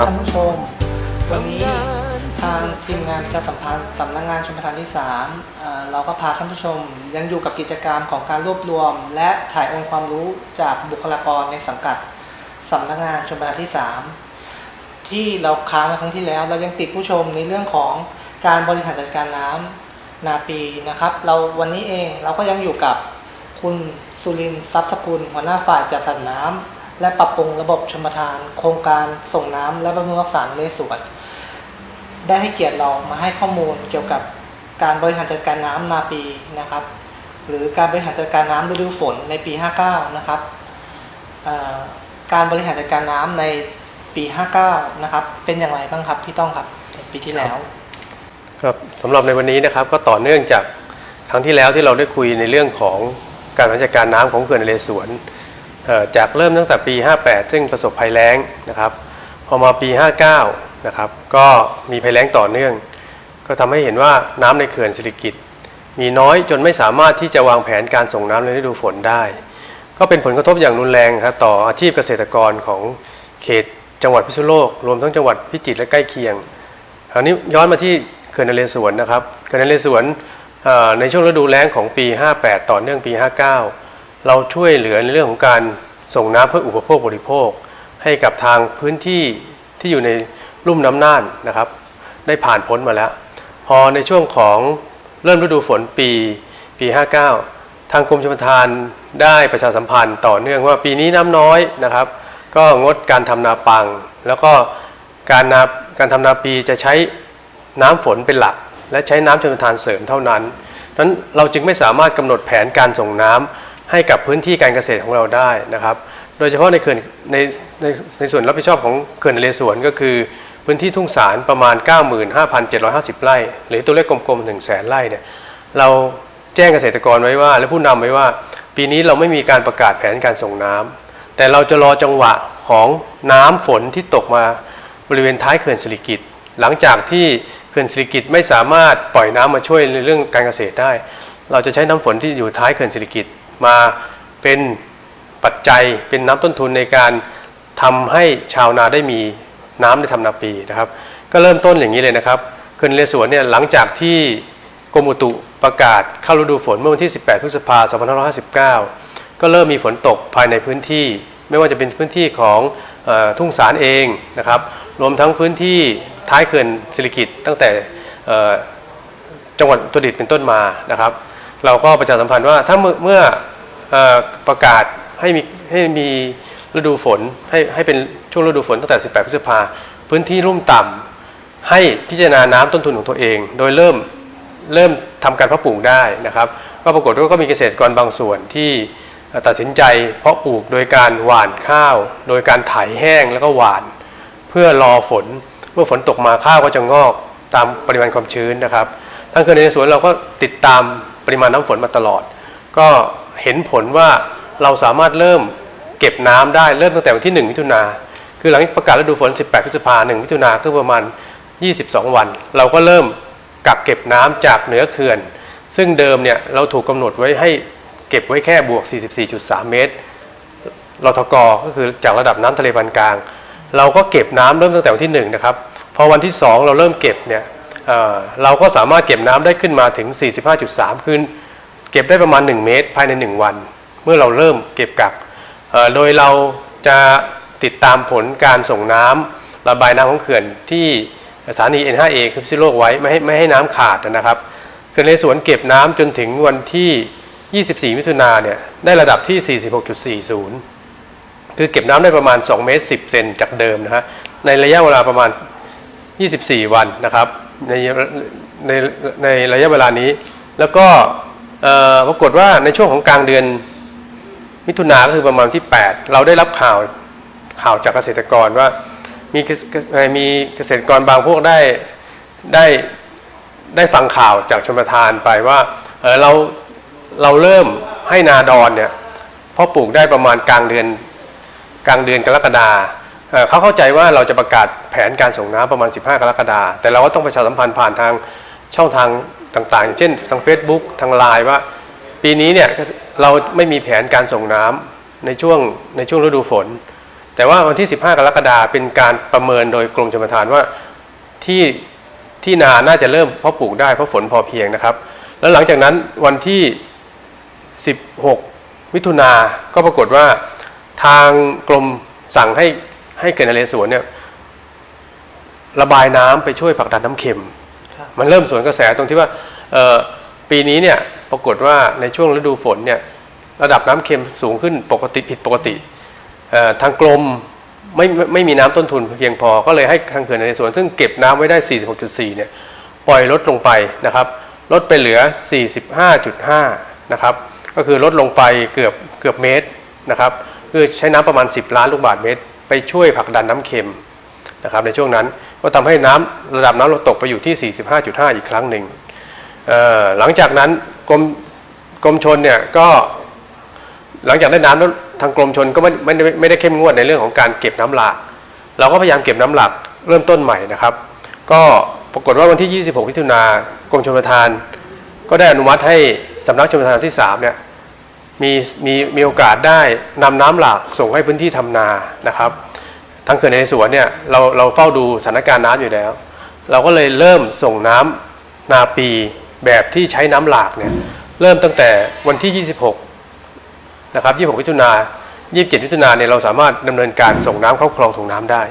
ครับท่านผู้ชมวันนี้ทางทีมงานประชาสัมพันธ์สำนักงานชมประทานที่3เอ่อเราก็พาท่านผู้ชม ยังอยู่กับกิจกรรมของการรวบรวม และถ่ายองค์ความรู้จากบุคลากรในสังกัดสำนักงานชมประทานที่ 3 ที่เราค้างมาครั้งที่แล้ว เรายังติดผู้ชมในเรื่องของการบริหารจัดการน้ำนาปีนะครับ เราวันนี้เองเราก็ยังอยู่กับคุณสุรินทร์ทรัพย์สกุลหัวหน้าฝ่ายจัดสรรน้ำ และปรับปรุงระบบชมทาน โครงการส่งน้ำและบำรุงรักษาเลสวนได้ให้เกียรติเรามาให้ข้อมูลเกี่ยวกับการบริหารจัดการน้ำนาปีนะครับ หรือการบริหารจัดการน้ำฤดูฝนในปี 59 นะครับการบริหารจัดการน้ำในปี 59 นะครับ เป็นอย่างไรบ้างครับพี่ต้องครับปีที่แล้ว ครับสำหรับในวันนี้นะครับก็ต่อเนื่องจากครั้งที่แล้วที่เราได้คุยในเรื่องของการบริหารจัดการน้ำของเขื่อนนเรศวร จากเริ่มตั้งแต่ปี 58 ซึ่งประสบภัยแล้งนะครับพอมาปี 59 นะครับ ก็มีภัยแล้งต่อเนื่อง ก็ทำให้เห็นว่าน้ำในเขื่อนสิริกิตมีน้อยจนไม่สามารถที่จะวางแผนการส่งน้ำในฤดูฝนได้ ก็เป็นผลกระทบอย่างรุนแรงครับต่ออาชีพเกษตรกรของเขตจังหวัดพิษณุโลก รวมทั้งจังหวัดพิจิตรและใกล้เคียงคราวนี้ย้อนมาที่เขื่อนนเรศวรนะครับเขื่อนนเรศวรในช่วงฤดูแล้งของปี 58 ต่อเนื่องปี 59 เราช่วยเหลือในเรื่องของการส่งน้ำเพื่ออุปโภคบริโภค ให้กับทางพื้นที่ที่อยู่ในลุ่มน้ำน่านนะครับ ได้ผ่านพ้นมาแล้ว พอในช่วงของเริ่มฤดูฝนปีปี 59 ทางกรมชลประทานได้ประชาสัมพันธ์ต่อเนื่องว่าปีนี้น้ำน้อยนะครับ ก็งดการทำนาปัง แล้วก็การนาการทำนาปีจะใช้น้ำฝนเป็นหลัก และใช้น้ำชลประทานเสริมเท่านั้นนั้นเราจึงไม่สามารถกำหนดแผนการส่งน้ำ ให้กับพื้นที่การเกษตรของเราได้นะครับ โดยเฉพาะในเขื่อนในในในส่วนรับผิดชอบของเขื่อนนเรศวรก็คือพื้นที่ทุ่งสารประมาณ 95,750 ไร่ หรือตัวเลขกลมๆ1 0 0 0 0แสนไร่เนี่ยเราแจ้งเกษตรกรไว้ว่า และผู้นำไว้ว่า ปีนี้เราไม่มีการประกาศแผนการส่งน้ำแต่เราจะรอจังหวะของน้ำฝนที่ตกมาบริเวณท้ายเขื่อนสิริกิตหลังจากที่เขื่อนสิริกิตไม่สามารถปล่อยน้ำมาช่วยในเรื่องการเกษตรได้ เราจะใช้น้ำฝนที่อยู่ท้ายเขื่อนสิริกิต มาเป็นปัจจัยเป็นน้ำต้นทุนในการทำให้ชาวนาได้มีน้ำในทำนาปีนะครับ ก็เริ่มต้นอย่างนี้เลยนะครับเขื่อนเรศวรเนี่ยหลังจากที่กรมอุตุประกาศเข้าฤดูฝนเมื่อวันที่ 18 พฤษภาคม 2559 ก็เริ่มมีฝนตกภายในพื้นที่ ไม่ว่าจะเป็นพื้นที่ของอทุ่งสารเองนะครับ รวมทั้งพื้นที่ท้ายเขื่อนสิริกิตตั้งแต่จังหวัดอุตรดิตเป็นต้นมานะครับ เราก็ประชาสัมพันธ์ว่าถ้าเมื่อ ประกาศให้มีให้มีฤดูฝนให้ให้เป็นช่วงฤดูฝนตั้งแต่ 18 พฤษภาพื้นที่ลุ่มต่ำให้พิจารณาน้ำต้นทุนของตัวเอง โดยเริ่มเริ่มทำการเพาะปลูกได้นะครับ ก็ปรากฏว่าก็มีเกษตรกรบางส่วนที่ตัดสินใจเพาะปลูกโดยการหว่านข้าว โดยการไถแห้งแล้วก็หว่าน เพื่อรอฝนเมื่อฝนตกมาข้าวก็จะงอกตามปริมาณความชื้นนะครับทางคืนในสวนเราก็ติดตามปริมาณน้ำฝนมาตลอด ก็ เห็นผลว่าเราสามารถเริ่มเก็บน้ำได้เริ่มตั้งแต่วันที่1มิถุนาคือหลังประกาศฤดูฝน 18 พฤษภาคม1มิถุนาคือประมาณ 22 วัน เราก็เริ่มกักเก็บน้ำจากเหนือเขื่อน ซึ่งเดิมเนี่ยเราถูกกำหนดไว้ให้เก็บไว้แค่บวก 44.3 เมตรรทกก็คือจากระดับน้ำทะเลปานกลาง เราก็เก็บน้ำเริ่มตั้งแต่วันที่ 1 นะครับ พอวันที่ 2 เราเริ่มเก็บเนี่ยเเราก็สามารถเก็บน้ำได้ขึ้นมาถึง 45.3 คือ เก็บได้ประมาณ 1 เมตรภายใน 1 วัน เมื่อเราเริ่มเก็บกักโดยเราจะติดตามผลการส่งน้ำระบายน้ำของเขื่อนที่สถานี N5A คือพิโลกไว้ไม่ให้ไม่ให้น้ำขาดนะครับเขื่อนในสวนเก็บน้ำจนถึงวันที่ 24 มิถุนาเนี่ยได้ระดับที่ 46.40 คือเก็บน้ำได้ประมาณ 2 เมตร 10 เซนจากเดิมนะฮะในระยะเวลาประมาณ 24 วันนะครับในในในระยะเวลานี้ แล้วก็ ปรากฏว่าในช่วงของกลางเดือนมิถุนาก็คือประมาณที่ 8 เราได้รับข่าวข่าวจากเกษตรกรว่ามีเกษเอ่อมีเกษตรกรบางพวกได้ได้ได้ฟังข่าวจากชมประทานไปว่าเเราเราเริ่มให้นาดอนเนี่ยพาะปลูกได้ประมาณกลางเดือนกลางเดือนกรกฎาเเขาเข้าใจว่าเราจะประกาศแผนการส่งน้ำประมาณ 15 กรกฎาแต่เราก็ต้องประชาสัมพันธ์ผ่านทางช่องทาง ต่างๆอย่างเช่นทาง Facebook ทางไลน์ว่า ปีนี้เนี่ยเราไม่มีแผนการส่งน้ำในช่วงในช่วงฤดูฝน แต่ว่าวันที่ 15 กรกฎาคมเป็นการประเมินโดยกรมชลประทานว่าที่ที่นาน่าจะเริ่มเพาะปลูกได้เพราะฝนพอเพียงนะครับ แล้วหลังจากนั้นวันที่ 16 มิถุนาก็ปรากฏว่าทางกรมสั่งให้ให้เขื่อนเรศวรเนี่ยระบายน้ำไปช่วยผลักดันน้ำเค็ม มันเริ่มสวนกระแสตรงที่ว่าปีนี้เนี่ยปรากฏว่าในช่วงฤดูฝนเนี่ยระดับน้ำเค็มสูงขึ้นปกติผิดปกติทางกรมไม่ไม่ไม่มีน้ำต้นทุนเพียงพอ ก็เลยให้ทางเขื่อนในเรศวรซึ่งเก็บน้ำไว้ได้ 46.4 เนี่ยปล่อยลดลงไปนะครับ ลดไปเหลือ 45.5 นะครับ ก็คือลดลงไปเกือบเกือบเมตรนะครับ คือใช้น้ำประมาณ 10 ล้านลูกบาศก์เมตร ไปช่วยผลักดันน้ำเค็ม นะครับในช่วงนั้นก็ทำให้น้ำระดับน้ำลดตกไปอยู่ที่ 45.5 อีกครั้งหนึ่งหลังจากนั้นกรมกรมชนเนี่ยก็หลังจากได้น้ำแล้วทางกรมชนก็ไม่ไม่ได้ไม่ได้เข้มงวดในเรื่องของการเก็บน้ำหลากเราก็พยายามเก็บน้ำหลากเริ่มต้นใหม่นะครับ ก็ปรากฏว่าวันที่ 26มิถุนากรมชลประทาน ก็ได้อนุมัติให้สำนักชลประทานที่3เนี่ยมีมีมีโอกาสได้นำน้ำหลากส่งให้พื้นที่ทำนานะครับ ทางเขื่อนในสวนเนี่ยเราเราเฝ้าดูสถานการณ์น้ำอยู่แล้ว เราก็เลยเริ่มส่งน้ำนาปีแบบที่ใช้น้ำหลากเนี่ยเริ่มตั้งแต่วันที่ 26 นะครับ 26มิถุนา27มิถุนาเนี่ยเราสามารถดำเนินการส่งน้ำเข้าคลองส่งน้ำได้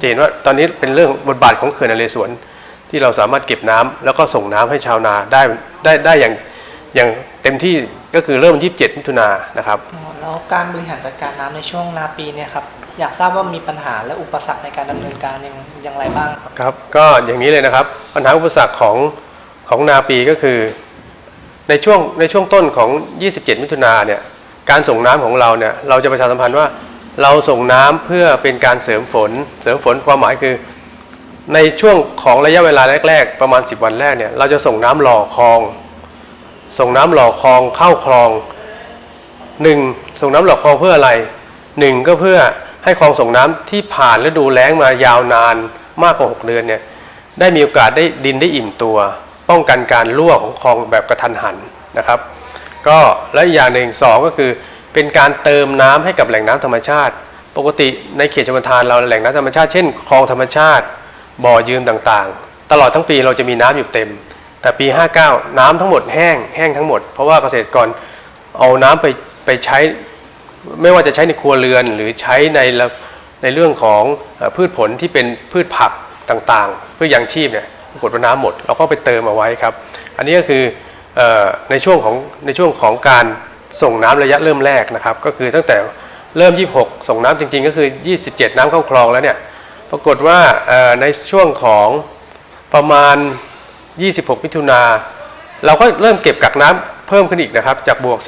จะเห็นว่าตอนนี้เป็นเรื่องบทบาทของเขื่อนนเรศวรที่เราสามารถเก็บน้ำแล้วก็ส่งน้ำให้ชาวนาได้ได้ได้อย่างอย่างเต็มที่ก็คือเริ่ม 27มิถุนานะครับแล้วการบริหารจัดการน้ำในช่วงนาปีเนี่ยครับ อยากทราบว่ามีปัญหาและอุปสรรคในการดำเนินการอย่างอย่างไรบ้างครับครับ ก็อย่างนี้เลยนะครับ ปัญหาอุปสรรคของของนาปีก็คือ ในช่วงในช่วงต้นของ 27 มิถุนาเนี่ยการส่งน้ำของเราเนี่ยเราจะประชาสัมพันธ์ว่าเราส่งน้ำเพื่อเป็นการเสริมฝน เสริมฝนความหมายคือ ในช่วงของระยะเวลาแรก ๆ ประมาณ 10 วันแรกเนี่ยเราจะส่งน้ำหล่อคลอง ส่งน้ำหล่อคลองเข้าคลองหนึ่งส่งน้ำหล่อคลองเพื่ออะไรหนึ่งก็เพื่อ ให้คลองส่งน้ำที่ผ่านฤดูแล้งมายาวนานมากกว่า 6 เดือนเนี่ยได้มีโอกาสได้ดินได้อิ่มตัว ป้องกันการรั่วของคลองแบบกระทันหันนะครับ ก็และอย่างหนึ่งสองก็คือ เป็นการเติมน้ำให้กับแหล่งน้ำธรรมชาติ ปกติในเขตชลประทานเราแหล่งน้ำธรรมชาติเช่นคลองธรรมชาติ บ่อยืมต่างๆ ตลอดทั้งปีเราจะมีน้ำอยู่เต็ม แต่ปี 59 น้ำทั้งหมดแห้งแห้งทั้งหมด เพราะว่าเกษตรกรเอาน้ำไปไปใช้ ไม่ว่าจะใช้ในครัวเรือนหรือใช้ในในเรื่องของพืชผลที่เป็นพืชผักต่างๆ เพื่อยังชีพเนี่ยปรากฏว่าน้ำหมดเราก็ไปเติมเอาไว้ครับ อันนี้ก็คืออในช่วงของในช่วงของการส่งน้ำระยะเริ่มแรกนะครับ ก็คือตั้งแต่เริ่ม 26 ส่งน้ำจริง ๆ ก็คือ 27 น้ำเข้าคลองแล้วเนี่ยปรากฏว่าในช่วงของประมาณ 26 มิถุนาเราก็เริ่มเก็บกักน้ำเพิ่มขึ้นอีกนะครับ จากบวก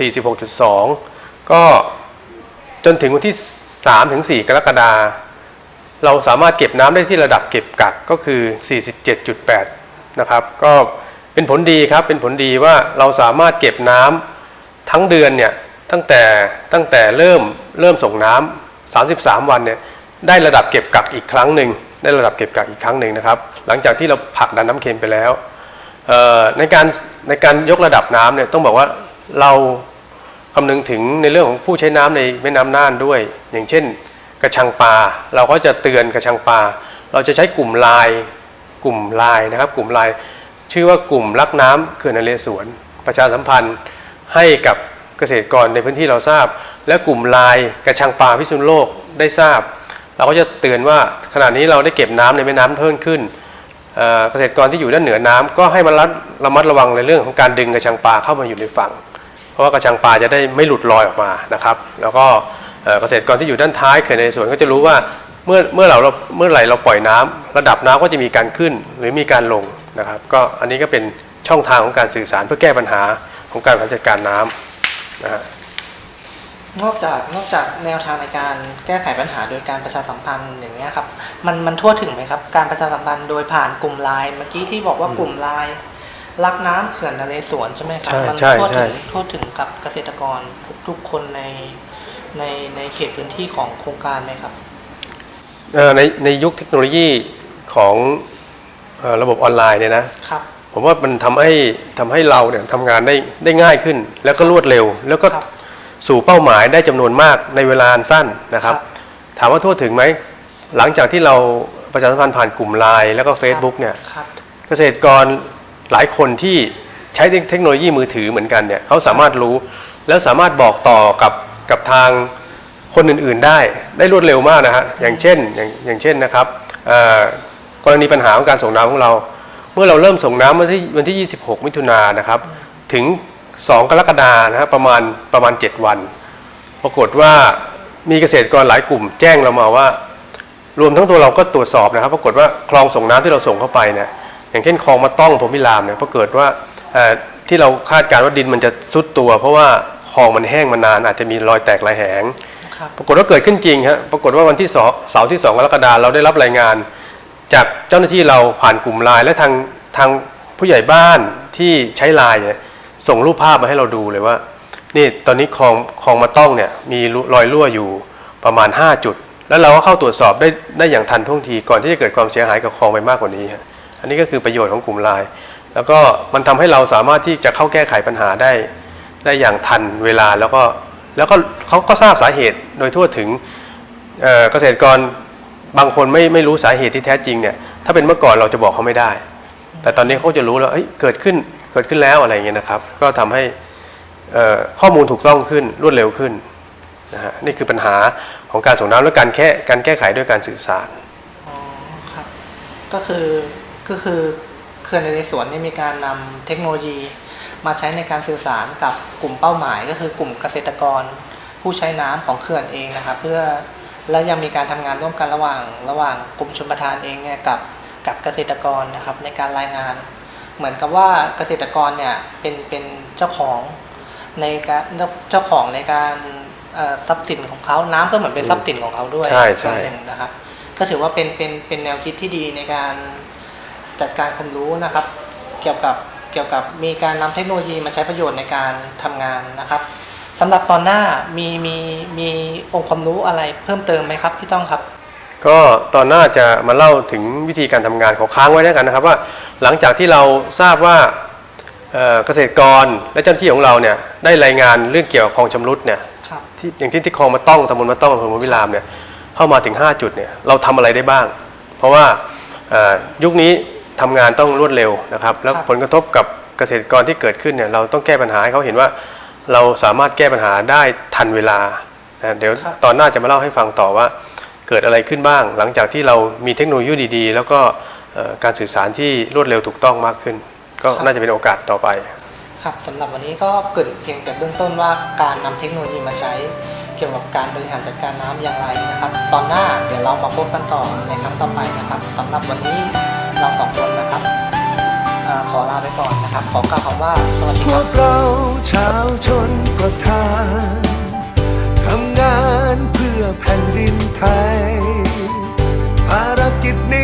46.2 ก็ จนถึงวันที่3ถึง4กรกฎาคมเราสามารถเก็บน้ำได้ที่ระดับเก็บกักก็คือ 47.8 นะครับ ก็เป็นผลดีครับเป็นผลดีว่าเราสามารถเก็บน้ำทั้งเดือนเนี่ยตั้งแต่ตั้งแต่เริ่มเริ่มส่งน้ำ33 วันเนี่ยได้ระดับเก็บกักอีกครั้งหนึ่งได้ระดับเก็บกักอีกครั้งหนึ่งนะครับ หลังจากที่เราผักดันน้ำเค็มไปแล้วเอ่อในการในการยกระดับน้ำเนี่ยต้องบอกว่าเรา คำนึงถึงในเรื่องของผู้ใช้น้ำในแม่น้ำน่านด้วย อย่างเช่น กระชังปลาเราก็จะเตือนกระชังปลาเราจะใช้กลุ่มลายกลุ่มลายนะครับ กลุ่มลายชื่อว่ากลุ่มรักน้ำเขื่อนนเรศวรประชาสัมพันธ์ให้กับเกษตรกรในพื้นที่เราทราบ และกลุ่มลายกระชังปลาพิษณุโลกได้ทราบ เราก็จะเตือนว่าขณะนี้เราได้เก็บน้ำในแม่น้ำเพิ่มขึ้นเกษตรกรที่อยู่ด้านเหนือน้ำก็ให้มาระมัดระวังในเรื่องของการดึงกระชังปลาเข้ามาอยู่ในฝั่ง เพราะว่ากระชังปลาจะได้ไม่หลุดลอยออกมานะครับ แล้วก็เกษตรกรที่อยู่ด้านท้ายเขื่อนในสวนก็จะรู้ว่าเมื่อเมื่อเราเมื่อไหร่เราปล่อยน้ำระดับน้ำก็จะมีการขึ้นหรือมีการลงนะครับ ก็อันนี้ก็เป็นช่องทางของการสื่อสารเพื่อแก้ปัญหาของการบริหารจัดการน้ำนะฮะนอกจากนอกจากแนวทางในการแก้ไขปัญหาโดยการประชาสัมพันธ์อย่างเงี้ครับมันมันทั่วถึงไหมครับ การประชาสัมพันธ์โดยผ่านกลุ่มไลน์เมื่อกี้ที่บอกว่ากลุ่มไลน์ รักน้ำเขื่อนนเรศวรใช่ไหมครับใช่มัใช่ทั่วใช่ ถึงทั่วถึงกับเกษตรกรทุกๆคนในในในเขตพื้นที่ของโครงการไหมครับ เอ่อในในยุคเทคโนโลยีของเอ่อระบบออนไลน์เนี่ยนะครับ ผมว่ามันทำให้ทำให้เราเนี่ยทำงานได้ได้ง่ายขึ้น แล้วก็รวดเร็ว แล้วก็ครับสู่เป้าหมายได้จำนวนมากในเวลาอันสั้นนะครับ ครับ ถามว่าทั่วถึงไหม หลังจากที่เราประชาสัมพันธ์ผ่านกลุ่มไลน์แล้วก็ Facebook เนี่ย ครับ เกษตรกร หลายคนที่ใช้เทคโนโลยีมือถือเหมือนกันเนี่ยเขาสามารถรู้แล้วสามารถบอกต่อกับกับทางคนอื่นๆได้ได้รวดเร็วมากนะฮะอย่างเช่นอย่างอย่างเช่นนะครับกรณีปัญหาของการส่งน้ำของเรา เมื่อเราเริ่มส่งน้ำวันที่วันที่ 26 มิถุนายนนะครับ ถึง 2 กรกฎานะฮะประมาณประมาณ 7 วัน ปรากฏว่ามีเกษตรกรหลายกลุ่มแจ้งเรามาว่า รวมทั้งตัวเราก็ตรวจสอบนะครับ ปรากฏว่าคลองส่งน้ำที่เราส่งเข้าไปเนี่ย อย่างเช่นคลองมาต้องผมพิรามเนี่ยปรากฏว่าเอ่อที่เราคาดการณ์ว่าดินมันจะซุดตัว เพราะว่าคลองมันแห้งมานานอาจจะมีรอยแตกรายแหงครับปรากฏว่าเกิดขึ้นจริงฮะปรากฏว่าวันที่สองเสาร์ที่2กรกฎาคมเราได้รับรายงาน จากเจ้าหน้าที่เราผ่านกลุ่มไลน์และทางทางผู้ใหญ่บ้านที่ใช้ไลน์เนี่ยส่งรูปภาพมาให้เราดูเลยว่า นี่ตอนนี้คลองคลองมาต้องเนี่ยมีรอยรั่วอยู่ประมาณ 5 จุด แล้วเราก็เข้าตรวจสอบได้ได้อย่างทันท่วงทีก่อนที่จะเกิดความเสียหายกับคลองไปมากกว่านี้ฮะ อันนี้ก็คือประโยชน์ของกลุ่มไลน์แล้วก็มันทำให้เราสามารถที่จะเข้าแก้ไขปัญหาได้ ได้อย่างทันเวลาแล้วก็แล้วก็เขาก็ทราบสาเหตุโดยทั่วถึงเกษตรกรบางคนไม่ไม่รู้สาเหตุที่แท้จริงเนี่ยถ้าเป็นเมื่อก่อนเราจะบอกเขาไม่ได้ แต่ตอนนี้เขาจะรู้แล้วเอ้ยเกิดขึ้นเกิดขึ้นแล้วอะไรเงี้ยนะครับ ก็ทำให้ข้อมูลถูกต้องขึ้นรวดเร็วขึ้นนะฮะนี่คือปัญหาของการส่งน้ำและการแค่การแก้ไขด้วยการสื่อสารอ๋อครับก็คือ ก็คือเขื่อนนเรศวรเนี่ยมีการนำเทคโนโลยี มาใช้ในการสื่อสารกับกลุ่มเป้าหมาย ก็คือกลุ่มเกษตรกร ผู้ใช้น้ำของเขื่อนเองนะครับ เพื่อและยังมีการทำงานร่วมกันระหว่าง ระหว่างกลุ่มชมประทานเองเนี่ยกับกับเกษตรกรนะครับในการรายงาน เหมือนกับว่าเกษตรกรเนี่ยเป็นเป็นเจ้าของในการเจ้าของในการเอ่อทรัพย์สินของเขาน้ำก็เหมือนเป็นทรัพย์สินของเขาด้วยใช่ใช่ส่วนหนึ่งนะครับก็ถือว่าเป็นเป็นเป็นแนวคิดที่ดีในการ จัดการความรู้นะครับ เกี่ยวกับเกี่ยวกับมีการนำเทคโนโลยีมาใช้ประโยชน์ในการทำงานนะครับสำหรับตอนหน้ามีมีมีองค์ความรู้อะไรเพิ่มเติมไหมครับพี่ต้องครับ ก็ตอนหน้าจะมาเล่าถึงวิธีการทำงานของค้างไว้แล้วกันนะครับว่า หลังจากที่เราทราบว่าเอ่อเกษตรกรและเจ้าหน้าที่ของเราเนี่ยได้รายงานเรื่องเกี่ยวกับคลองชำรุดเนี่ยครับที่อย่างที่ที่คลองมาต้องตำบลมาต้องอำเภอมวิรามเนี่ยเข้ามาถึง 5 จุดเนี่ยเราทำอะไรได้บ้าง เพราะว่าเอ่อยุคนี้ ทำงานต้องรวดเร็วนะครับ แล้วครับผลกระทบกับเกษตรกรที่เกิดขึ้นเนี่ยเราต้องแก้ปัญหาให้เขาเห็นว่า เราสามารถแก้ปัญหาได้ทันเวลานะเดี๋ยวตอนหน้าจะมาเล่าให้ฟังต่อว่า เกิดอะไรขึ้นบ้าง หลังจากที่เรามีเทคโนโลยีดีๆ แล้วก็เอ่อการสื่อสารที่รวดเร็วถูกต้องมากขึ้น ก็น่าจะเป็นโอกาสต่อไป ครับสำหรับวันนี้ก็เกริดเพียงแต่เบื้องต้นว่าการนำเทคโนโลยีมาใช้เกี่ยวกับการบริหารจัดการน้ำอย่างไรนะครับ ตอนหน้าเดี๋ยวเรามาพบกันต่อในครั้งต่อไปนะครับสำหรับวันนี้ ราสองคนนะครับอขอลาไปก่อนนะครับ ขอกล่าวคำว่าสวัสดีครักบ เราชาวชนประทานทำงานเพื่อแผ่นดินไทย ภารกิจนี้